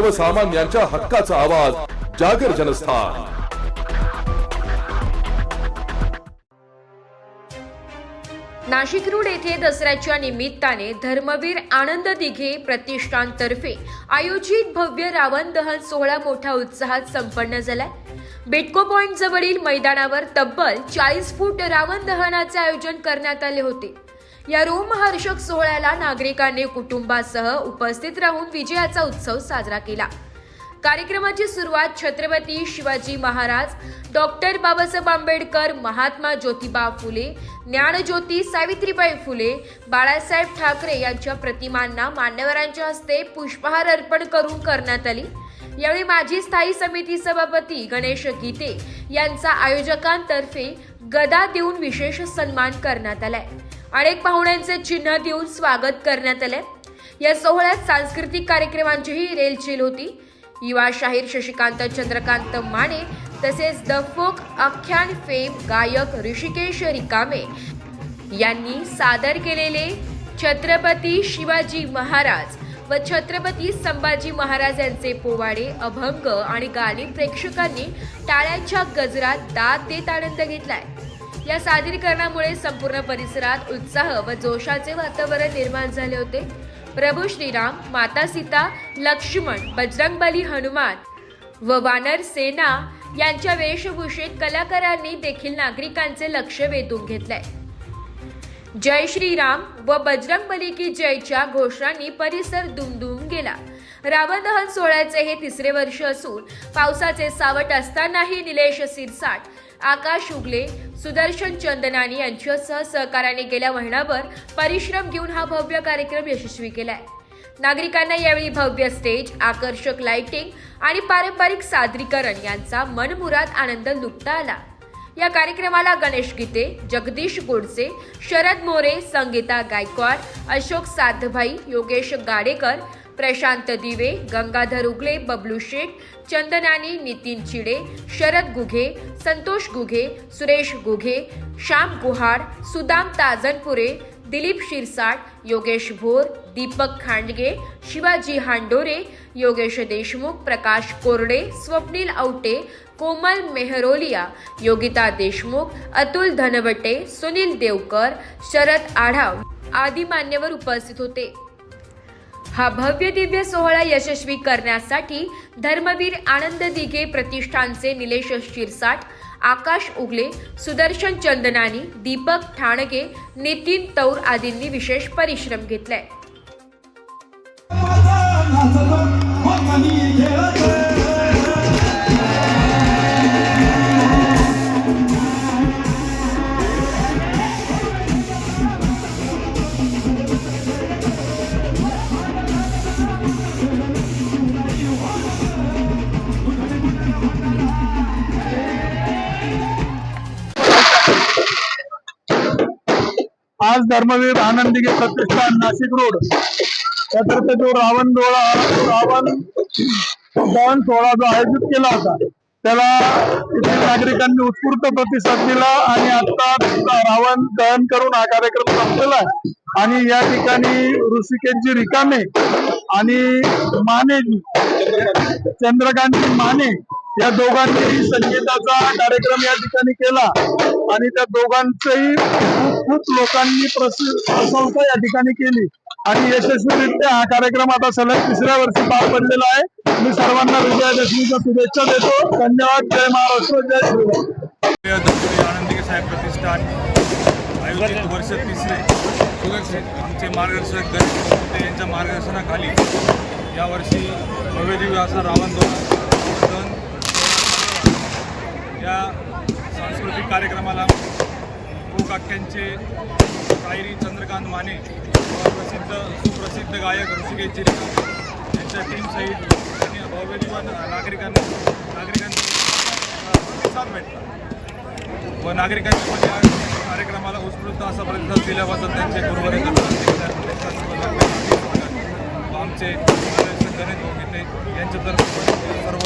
सर्वसामान्यांच्या हक्काचा आवाज जागर जनस्थान. नाशिक रोड येथे दसऱ्याच्या निमित्ताने धर्मवीर आनंद दिघे प्रतिष्ठानतर्फे आयोजित भव्य रावण दहन सोहळा मोठ्या उत्साहात संपन्न झालाय. बिटको पॉइंट जवळील मैदानावर तब्बल चाळीस फूट रावण दहनाचे आयोजन करण्यात आले होते. या रोमहर्षक सोहळ्याला नागरिकांनी कुटुंबासह उपस्थित राहून विजयाचा उत्सव साजरा केला. कार्यक्रमाची सुरुवात छत्रपती शिवाजी महाराज डॉक्टर बाबासाहेब आंबेडकर महात्मा ज्योतिबा फुले ज्ञानज्योती सावित्रीबाई फुले बाळासाहेब ठाकरे यांच्या प्रतिमांना मान्यवरांच्या हस्ते पुष्पहार अर्पण करून करण्यात आली. यावेळी माजी स्थायी समिती सभापती गणेश गीते यांचा आयोजकांतर्फे गदा देऊन विशेष सन्मान करण्यात आलाय. अनेक पाहुण्यांचे चिन्ह देऊन स्वागत करण्यात आले. या सोहळ्यात सांस्कृतिक कार्यक्रमांचीही रेलचेल होती. युवा शाहीर शशिकांत चंद्रकांत माने तसेच द फोक आख्यान फेम गायक ऋषिकेश रिकामे यांनी सादर केलेले छत्रपती शिवाजी महाराज व छत्रपती संभाजी महाराज यांचे पोवाडे अभंग आणि गाणी प्रेक्षकांनी टाळ्यांच्या गजरात दाद देत आनंद घेतलाय. या सादरीकरणामुळे संपूर्ण परिसरात उत्साह व जोशाचे वातावरण निर्माण झाले होते. प्रभू श्रीराम माता सीता लक्ष्मण बजरंगबली हनुमान व वानर सेना यांच्या वेशभूषेत कलाकारांनी देखील नागरिकांचे लक्ष वेधून घेतलंय जय श्रीराम व बजरंगबली की जयच्या घोषणांनी परिसर दुमदुम गेला. रावण दहन सोहळ्याचे हे तिसरे वर्ष असून पावसाचे सावट असतानाही निलेश सिरसाट आकाश उगले सुदर्शन चंदनानी यांच्यासह सहकार्याने गेल्या महिनाभर परिश्रम घेऊन हा भव्य कार्यक्रम यशस्वी केलाय. नागरिकांना यावेळी भव्य स्टेज आकर्षक लाइटिंग आणि पारंपरिक सादरीकरण यांचा मनमुराद आनंद लुटता आला. या कार्यक्रमाला गणेश गीते जगदीश गोडसे शरद मोरे संगीता गायकवाड अशोक साधभाई योगेश गाडेकर प्रशांत दिवे गंगाधर उगले बबलू शेख चंदनानी नितीन चिडे शरद गुघे संतोष गुघे सुरेश गुघे श्याम गुहाड सुदाम ताजनपुरे दिलीप शिरसाट योगेश भोर दीपक खांडगे शिवाजी हांडोरे योगेश देशमुख प्रकाश कोरडे स्वप्नील औटे कोमल मेहरोलिया योगिता देशमुख अतुल धनवटे सुनील देवकर शरद आढाव आदी मान्यवर उपस्थित होते. हा भव्य दिव्य सोहळा यशस्वी करण्यासाठी धर्मवीर आनंद दिघे प्रतिष्ठानचे निलेश शिरसाट आकाश उगले सुदर्शन चंदनानी दीपक ठाणगे नितीन तौर आदींनी विशेष परिश्रम घेतलाय. आज धर्मवीर आनंदीगे प्रतिष्ठान नाशिक रोड. त्यातर्फे जो रावण डोळा रावण दहन सोहळा जो आयोजित केला होता त्याला इथील नागरिकांनी उत्स्फूर्त प्रतिसाद दिला आणि आता रावण दहन करून हा कार्यक्रम संपलेला आहे. आणि या ठिकाणी ऋषिकेशजी रिकामे आणि मानेजी चंद्रकांतजी माने या दोघांनी संगीताचा कार्यक्रम या ठिकाणी केला. आणि त्या दोघांचंही खूप खूप लोकांनी प्रशंसा या ठिकाणी केली. आणि यशस्वीरित्या हा कार्यक्रम आता सलग तिसऱ्या वर्षी पार पडलेला आहे. मी सर्वांना विजयादशमीच्या शुभेच्छा देतो. धन्यवाद. जय महाराष्ट्र. जय श्रीराम. आनंदी साहेब प्रतिष्ठान आयोजित वर्ष तिसरे आमचे मार्गदर्शक गणेश यांच्या मार्गदर्शनाखाली यावर्षी भव्यदिव्य असा रावण दोन या कार्यक्रमाला गोकाक्यांचे शायरी चंद्रकांत माने प्रसिद्ध सुप्रसिद्ध गायक ऋषिकेश जिरे यांच्या टीमसहित आणि भव्यदिव्य नागरिकांना नागरिकांनी प्रतिसाद भेटला. व नागरिकांच्या म्हणजे या कार्यक्रमाला उत्स्फूर्त असा प्रतिसाद दिल्याबद्दल त्यांचे गुरुवारी आमचे मार्गदर्शक गणेश गीते यांच्यातर्फे सर्व